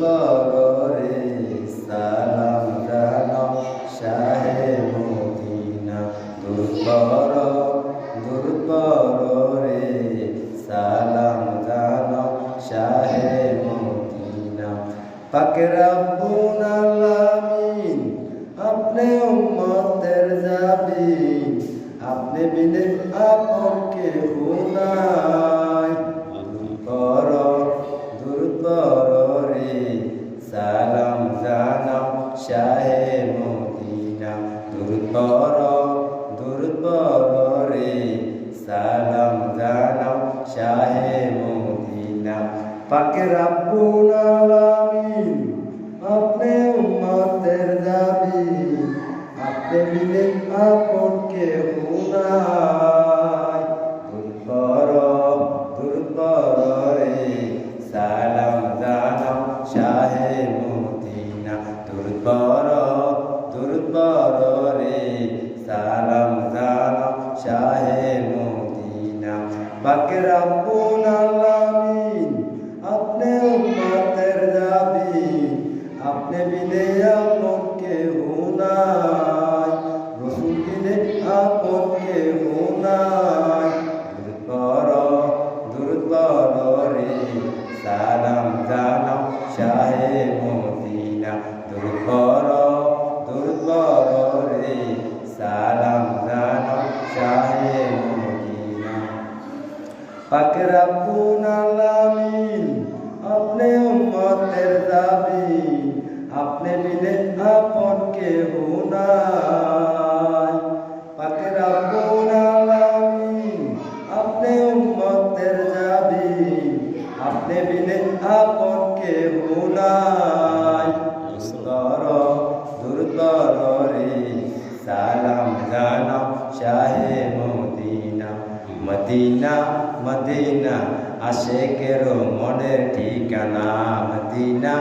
পরে সালাম জানো শাহে মদিনা। দূর পর দূর পরে সালাম জানো শাহে মদিনা। পাকে আপনি উম্মতের জাবিন সালাম জানাও শাহে মদিনা। দূর কর দূর কর রে সালাম জানাও শাহে মদিনা। পাকে রাব্বুল আলামিন, আপনি উম্মতের দাবি, আপনি মিলে আপন কেউ শাহে মদিনা বাকে রাব্বুল আলামিন, আপনি উম্মতের দাবি, আপনি বিনে আপন কেউ নাই রসুল বিনে আপন কেউ নাই দূর কর রে, সালাম জানাও শাহে মদিনা দূর শাহে মদিনা পাক রাব্বুল আলামিন, আপনি উম্মতের দাবি, আপনি বিনে আপন কেউ নাই। পাক রাব্বুল আলামিন, আপনি উম্মতের মদিনা মদিনা আশেকের মনের ঠিকানা মদিনা।